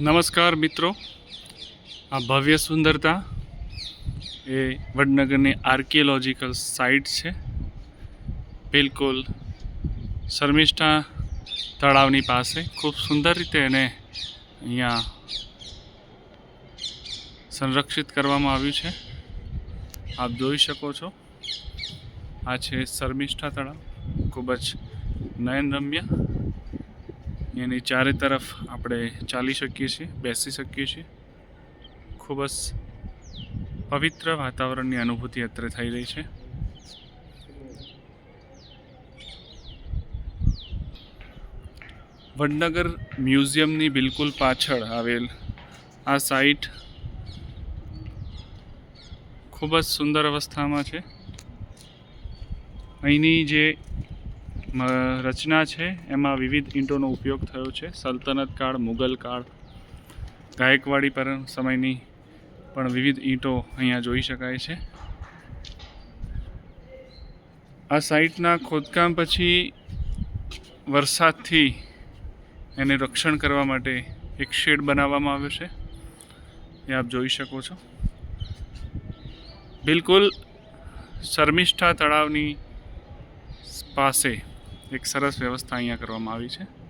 નમસ્કાર મિત્રો. આ ભવ્ય સુંદરતા એ વડનગરની આર્કિયોલોજીકલ સાઇટ છે. બિલકુલ શર્મિષ્ઠા તળાવની પાસે. ખૂબ સુંદર રીતે એને અહીંયા સંરક્ષિત કરવામાં આવ્યું છે. આપ જોઈ શકો છો. આ છે શર્મિષ્ઠા તળાવ. ખૂબ જ નયનરમ્ય એની ચારે તરફ આપણે ચાલી શકીએ છીએ, બેસી શકીએ છીએ. ખૂબ જ પવિત્ર વાતાવરણની અનુભૂતિ અત્યારે થઈ રહી છે. વડનગર મ્યુઝિયમની બિલકુલ પાછળ આવેલ આ સાઇટ ખૂબ જ સુંદર અવસ્થામાં છે. અહીંની જે રચના છે. એમાં વિવિધ ઈંટોનો ઉપયોગ થયો છે. સલ્તનત કાળ, મુગલ કાળ, ગાયકવાડી પર સમયની પણ વિવિધ ઈંટો અહીંયા જોઈ શકાય છે. આ સાઇટના ખોદકામ પછી વરસાદથી એને રક્ષણ કરવા માટે એક શેડ બનાવવામાં આવ્યો છે. એ આપ જોઈ શકો છો. બિલકુલ શર્મિષ્ઠા તળાવની પાસે એક સરસ વ્યવસ્થા અહીંયા કરવામાં આવી છે.